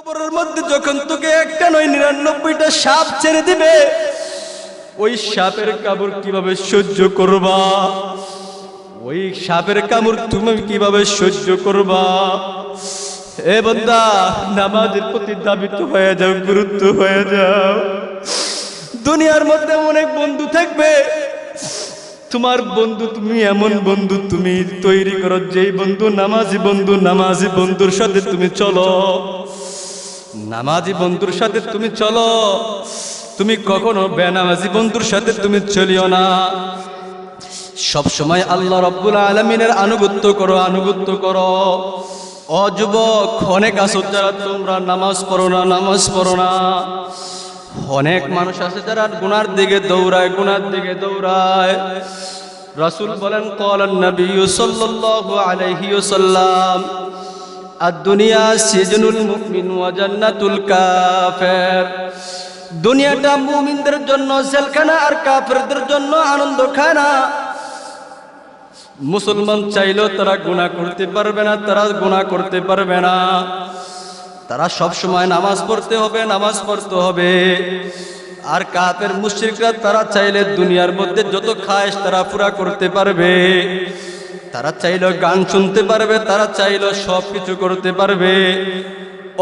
কবরের মধ্যে যখন তোকে একটা নয়, নিরানব্বইটা সাপ ছেড়ে দিবে, ওই সাপের কামড় কীভাবে সহ্য করবা? ওই সাপের কামড় তুমি কীভাবে সহ্য করবা? এ বন্দা, নামাজের প্রতি দাবিত হয়ে যাও, গুরুত্ব হয়ে যাও। দুনিয়ার মধ্যে অনেক বন্ধু থাকবে। তোমার বন্ধু তুমি, এমন বন্ধু তুমি তৈরি করো, যেই বন্ধু নামাজি বন্ধু, নামাজি বন্ধুর সাথে তুমি চলো। নামাজি বন্ধুর সাথে তুমি চলো। তুমি কখনো বেনামাজি বন্ধুর সাথে তুমি চলিও না। সব সময় আল্লাহ রব্বুল আলমিনের আনুগত্য করো আনুগত্য করো। অযুবক অনেক আসো যারা তোমরা নামাজ পড়ো না, নামাজ পড়ো না। অনেক মানুষ আছে যারা গুনার দিকে দৌড়ায়, গুনার দিকে দৌড়ায়। রাসূল বলেন কলান নবী সাল্লাল্লাহু আলাইহি ওয়াসাল্লাম। আদ-দুনিয়া সিজনুল মুমিন ওয়া জান্নাতুল কাফির। দুনিয়াটা মুমিনদের জন্য, জেলখানা আর কাফেরদের জন্য আনন্দখানা। মুসলমান চাইলেও তারা গুনাহ করতে পারবে না, তারা গুনাহ করতে পারবে না। তারা সব সময় নামাজ পড়তে হবে, নামাজ পড়তে হবে। আর কাপের মুশ্রিকরা তারা চাইলে দুনিয়ার মধ্যে যত খায়স তারা পুরা করতে পারবে। তারা চাইলো গান শুনতে পারবে, তারা চাইলো সব কিছু করতে পারবে।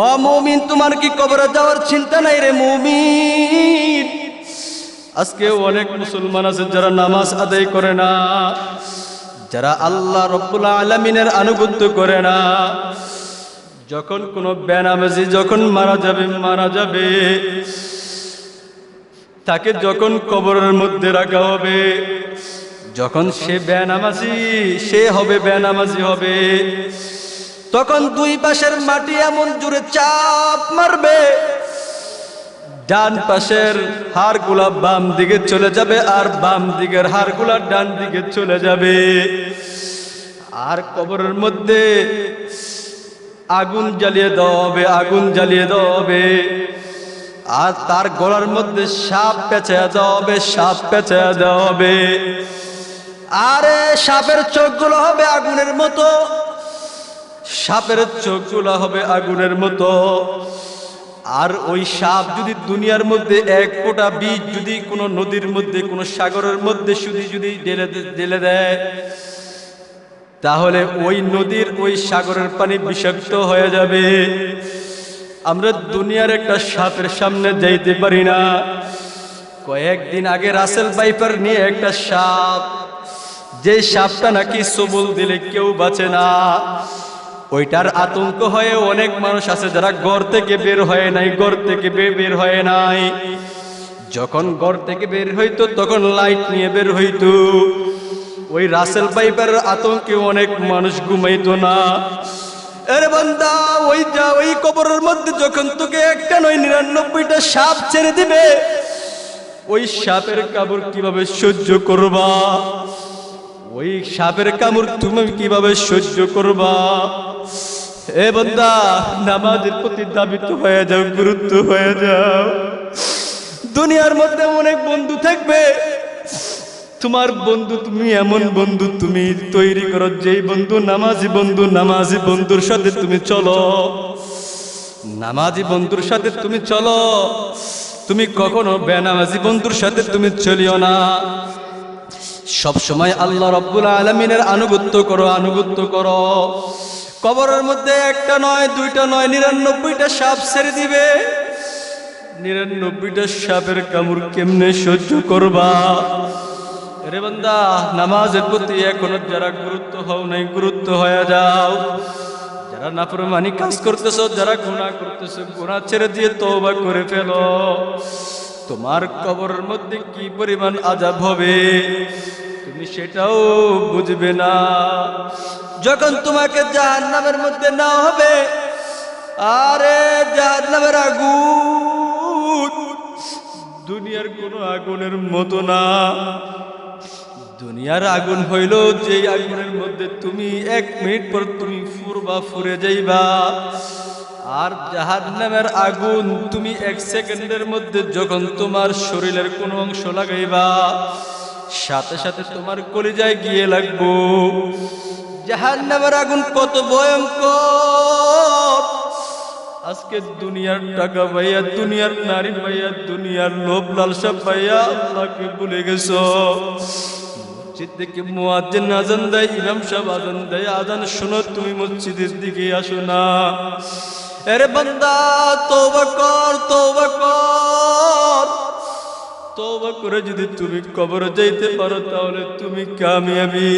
ও মৌমিন, তোমার কি কবরে যাওয়ার চিন্তা নাই রে মৌমিন? আজকে অনেক মুসলমান আছে যারা নামাজ আদায় করে না, যারা আল্লাহ রব্বুল আলমিনের আনুগত্য করে না। যখন কোনো বেনামাজি যখন মারা যাবে মারা যাবে। তাকে যখন কবরের মধ্যে রাখা হবে যখন সে বেনামাজি, সে হবে বেনামাজি হবে। তখন দুই পাশের মাটি এমন জোরে চাপ মারবে। ডান পাশের হাড়গুলা বাম দিকে চলে যাবে আর বাম দিকের হাড়গুলা ডান দিকে চলে যাবে। আর কবরের মধ্যে আগুন জ্বালিয়ে দেওয়া হবে, আগুন জ্বালিয়ে দেওয়া হবে। আর তার গলার মধ্যে সাপ পেঁচে হবে, সাপ পেঁচে দেওয়া আরে সাপের চোখগুলো হবে আগুনের মতো। সাপের চোখগুলো হবে আগুনের মতো। আর ওই সাপ যদি দুনিয়ার মধ্যে এক ফোঁটা বীজ যদি কোনো নদীর মধ্যে, কোনো সাগরের মধ্যে শুধু যদি দে- ঢেলে দেয়, তাহলে ওই নদীর ওই সাগরের পানি বিষাক্ত হয়ে যাবে। আমরা দুনিয়ার একটা সাপের সামনে যাইতে পারি না। কয়েকদিন আগে রাসেল বাইপার নিয়ে একটা সাপ যে সাপটা নাকি সবুল দিলে কেউ বাঁচে না। ওইটার আতঙ্ক হয়ে অনেক মানুষ আছে যারা ঘর থেকে বের হয় নাই, ঘর থেকে বের হয় নাই। যখন ঘর থেকে বের হইতো, তখন লাইট নিয়ে বের হইতো। ওই রাসেল পাইপের আতঙ্কে অনেক মানুষ ঘুমাইতো না। আরে বান্দা, ওই যা, ওই কবরের মধ্যে যখন তোকে একটা নয়, নিরানব্বইটা সাপ ছেড়ে দিবে, ওই সাপের কামড় কীভাবে সহ্য করবা? ওই সাপের কামড় তুমি কীভাবে সহ্য করবা? এ বন্দা, নামাজের প্রতি দাবিত হয়ে যাও, গুরুত্ব হয়ে যাও। দুনিয়ার মধ্যে অনেক বন্ধু থাকবে। তোমার বন্ধু তুমি, এমন বন্ধু তুমি তৈরি করো, যেই বন্ধু নামাজি বন্ধু, নামাজি বন্ধুর সাথে তুমি চলো। নামাজি বন্ধুর সাথে তুমি চলো। তুমি কখনো বেনামাজি বন্ধুর সাথে তুমি চলিও না। সব সময় আল্লাহ রব্বুল আলমিনের আনুগত্য করো আনুগত্য করো। কবরের মধ্যে একটা নয়, দুইটা নয়, নিরানব্বইটা সাপ ছেড়ে দিবে। নিরানব্বইটা সাপের কামড় কেমনে সহ্য করবা? রে নামাজের প্রতি এখনও যারা গুরুত্ব হও নাই, গুরুত্ব হয়ে যাও। যারা নাফরমানি কাজ করতেছো, যারা গুনাহ করতেছো, গুনাহ ছেড়ে দিয়ে তওবা করে ফেলো। তোমার কবরের মধ্যে কি পরিমাণ আজাব হবে? তুমি সেটাও বুঝবে না। যখন তোমাকে জাহার নামের মধ্যে না হবে, আরে জাহার নামের আগুন দুনিয়ার কোনো আগুনের মতো না। দুনিয়ার আগুন হইল যে আগুনের মধ্যে তুমি এক মিনিট পর তুমি ফুরবা, ফুরে যাইবা। আর জাহার নামের আগুন তুমি এক সেকেন্ডের মধ্যে যখন তোমার শরীরের কোনো অংশ লাগাইবা সাথে সাথে তোমার কলিজায় গিয়ে লাগবো। জাহান নামের আগুন কত ভয়ঙ্কর। আজকে দুনিয়ার টাকা পাইয়া, দুনিয়ার নারী পাইয়া, দুনিয়ার লোভ লালসা পাইয়া আল্লাহকে ভুলে গেছো। আজান দেয় দেয়। আজান শোনো, তুমি না। কর কর। তওবা করে যদি তুমি কবরে যাইতে পারো, তাহলে তুমি কামিয়াবি।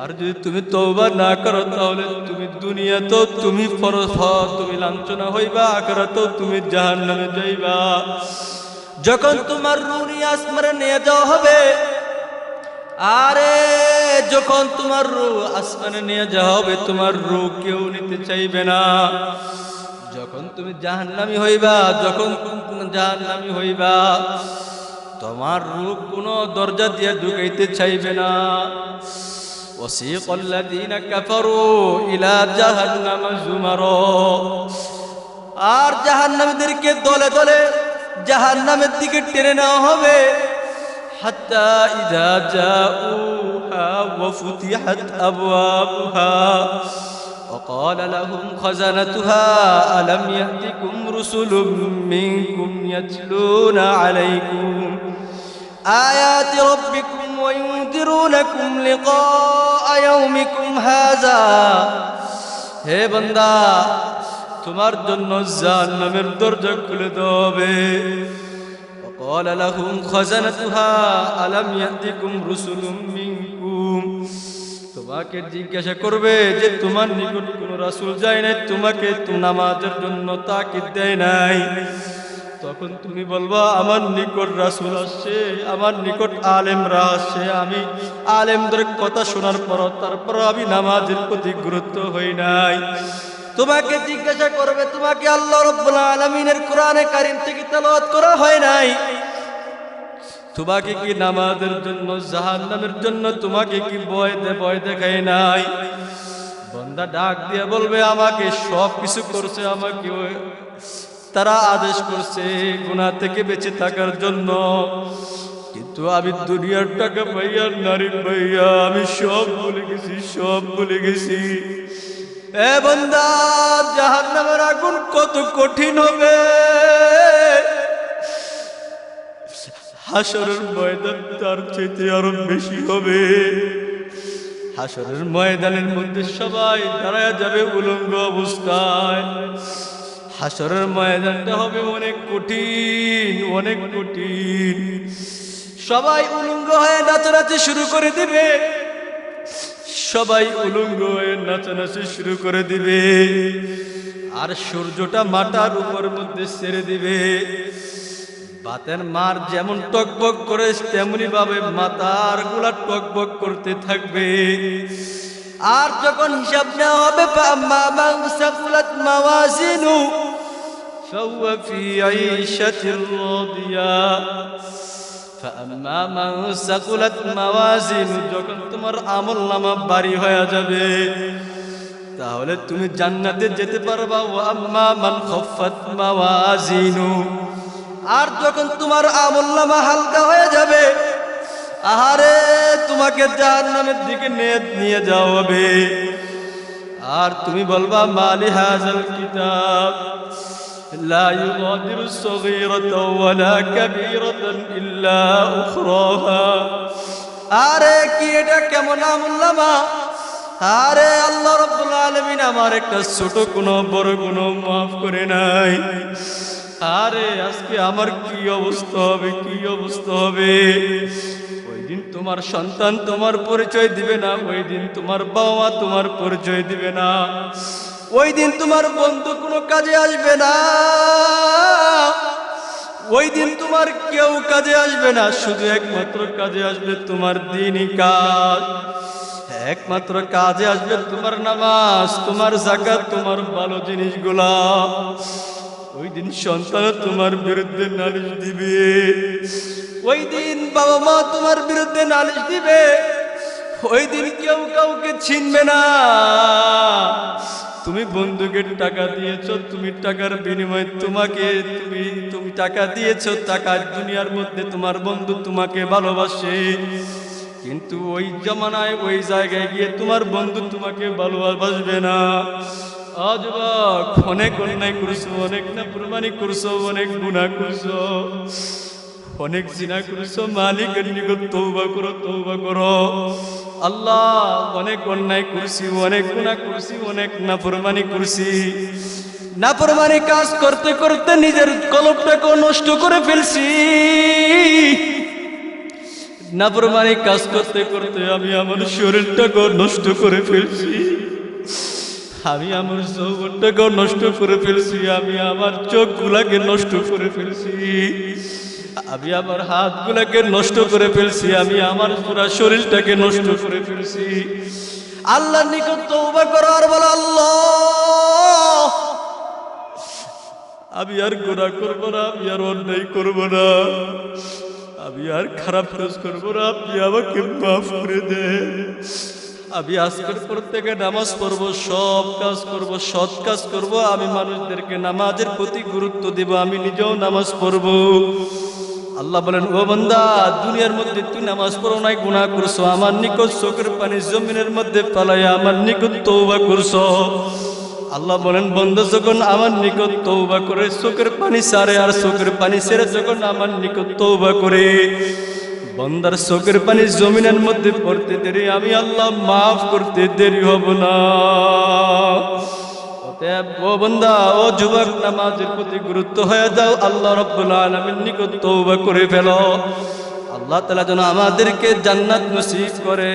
আর যদি তুমি তওবা না করো, তাহলে তুমি দুনিয়া তো তুমি ফরজ তুমি লাঞ্ছনা হইবা, আখরাতেও তুমি জাহান্নামে যাইবা। যখন তোমার রুনি আসমানে নিয়ে যাওয়া হবে, আরে যখন তোমার রু আসমানে নিয়ে যাওয়া হবে, তোমার রু কেউ নিতে চাইবে না। যখন তুমি জাহান্নামি হইবা যখন জাহান্নামি হইবা তোমার রূপ কোনো দরজা দিয়ে ঢুকাইতে চাইবে না وسيق الذين كفروا إلى جهنم زمرا আর জাহান্নামীদেরকে দলে দলে জাহান্নামের দিকে টেনে নেওয়া হবে হাত্তা ইদা জাউহা ওয়া ফুতিহাত আবওয়াবুহা وقال لهم خزنتها ألم يأتكم رسل منكم يتلون عليكم آيات ربكم وينذرونكم لقاء يومكم هذا হে বান্দা তোমার জন্য জাহান্নামের দরজা খুলে দেবে وقال لهم خزنتها ألم يأتكم رسل منكم তোমাকে জিজ্ঞাসা করবে যে তোমার নিকট কোন রাসুল যায় নাই, তোমাকে নামাজের জন্য তাকিদ দেয় নাই। তখন তুমি বলবা, আমার নিকট রাসূল আসছে, আমার নিকট আলেমরা আসছে। আমি আলেমদের কথা শোনার পর তারপর আমি নামাজের প্রতি গুরুত্ব হই নাই। তোমাকে জিজ্ঞাসা করবে, তোমাকে আল্লাহ রব্বুল আলামিনের কোরআনে কারিম থেকে তেলাওয়াত করা হয় নাই? তোমাকে কি নামাজের জন্য, জাহান্নামের জন্য তোমাকে কি ভয় দে ভয় দেখায় নাই? বন্দা ডাক দিয়ে বলবে, আমাকে সব কিছু করছে, আমাকে তারা আদেশ করছে গুনাহ থেকে বেঁচে থাকার জন্য। কিন্তু আমি দুনিয়ার টাকা পাইয়া নারী পাইয়া, আমি সব ভুলে গেছি, সব ভুলে গেছি। এ বন্দা, জাহান্নামের আগুন কত কঠিন হবে। হাসরের ময়দান তার চাইতে আরও বেশি হবে। হাসরের ময়দানের মধ্যে সবাই দাঁড়ায় যাবে উলঙ্গ অবস্থায়। হাসরের ময়দানটা হবে অনেক কঠিন অনেক কঠিন। সবাই উলঙ্গ হয়ে নাচানাচি শুরু করে দিবে। সবাই উলঙ্গ হয়ে নাচানাচি শুরু করে দিবে। আর সূর্যটা মাটার উপর মধ্যে ছেড়ে দিবে। বাতের মার যেমন টকবক করে তেমনি ভাবে মাতার গুলা টকবক করতে থাকবে আর যখন হিসাব নেওয়া হবে فأما من ثقلت موازينه فهو في عيشة راضية فأما من ثقلت موازينه যখন তোমার আমল নামা বাড়ি হয়ে যাবে তাহলে তুমি জান্নাতে যেতে পারবা ও আম্মা মান খফাত মাওয়াজিনু আর যখন তোমার আমল্লামা হালকা হয়ে যাবে আহারে তোমাকে জাহান্নামের দিকে নিয়ে নিয়ে যাওয়া হবে আর তুমি বলবা মালি হাজাল কিতাব لا يغادر صغيرة ولا كبيرة إلا أخراها আরে কি এটা কেমন আমল্লামা আরে আল্লাহ রব্বুল আলামিন আমার একটা ছোট কোনো বড় কোনো মাফ করে নাই আরে, আজকে আমার কি অবস্থা হবে, কি অবস্থা হবে? ওই দিন তোমার সন্তান তোমার পরিচয় দিবে না ওই দিন তোমার বাবা মা তোমার পরিচয় দিবে না ওই দিন তোমার বন্ধু কোনো কাজে আসবে না ওই দিন তোমার কেউ কাজে আসবে না, শুধু একমাত্র কাজে আসবে তোমার দিনই কাজ, একমাত্র কাজে আসবে তোমার নামাজ, তোমার জাকাত, তোমার ভালো জিনিসগুলা। ওই দিন সন্তান তোমার বিরুদ্ধে নালিশ দিবে। ওই দিন বাবা মা তোমার বিরুদ্ধে নালিশ দিবে। ওই দিন কেউ কাউকে ছিনবে না। তুমি বন্ধুকে টাকা দিয়েছ, তুমি টাকার বিনিময়ে তোমাকে, তুমি তুমি টাকা দিয়েছ টাকা দুনিয়ার মধ্যে তোমার বন্ধু তোমাকে ভালোবাসে। কিন্তু ওই জমানায়, ওই জায়গায় গিয়ে তোমার বন্ধু তোমাকে ভালোবাসবে না। আজ অনেক অন্যায় করছ, অনেক না প্রমাণি করছ, অনেক গুণা করছ। অনেক জিনা করছ মালিকের নিকট তৌবা করো তৌবা করো। আল্লাহ, অনেক অন্যায় করছি, অনেক গুণা করছি, অনেক নাফরমানি করছি। নাফরমানি কাজ করতে করতে নিজের কলবটাকে নষ্ট করে ফেলছি। নাফরমানি কাজ করতে করতে আমি আমার শরীরটাকে নষ্ট করে ফেলছি। আমি আমার যৌবনটাকে নষ্ট করে ফেলছি, আমি আমার চোখগুলাকে নষ্ট করে ফেলছি, আমি আমার হাতগুলাকে নষ্ট করে ফেলছি, আমি আমার পুরা শরীরটাকে নষ্ট করে ফেলছি। আল্লাহ নিকট তওবা করো আর বলো আল্লাহ, আমি আর গোনা করব না, আমি আর অন্যায় করব না, আমি আর খারাপ কাজ করব না, আপনি আমাকে মাফ করে দেন। আমি আজকের পর থেকে নামাজ পড়ব, সব কাজ করব, সৎ কাজ করব, আমি মানুষদেরকে নামাজের প্রতি গুরুত্ব দেব, আমি নিজেও নামাজ পড়ব। আল্লাহ বলেন, ও বন্দা, দুনিয়ার মধ্যে তুই নামাজ পড়ো নাই গুণা করছ, আমার নিকট চোখের পানি জমিনের মধ্যে পালাই আমার নিকট তৌবা করছ। আল্লাহ বলেন বন্ধ যখন আমার নিকট তৌবা করে, চোখের পানি সারে, আর চোখের পানি সেরে, যখন আমার নিকট তৌবা করে বন্দার চোখের পানি জমিনের মধ্যে পড়তে দেরি, আমি আল্লাহ মাফ করতে দেরি হব না। ও বন্দা, ও প্রতি গুরুত্ব হয়ে আল্লাহ করে ফেলো। আল্লাহ তালা যেন আমাদেরকে জান্নাত নসিব করে।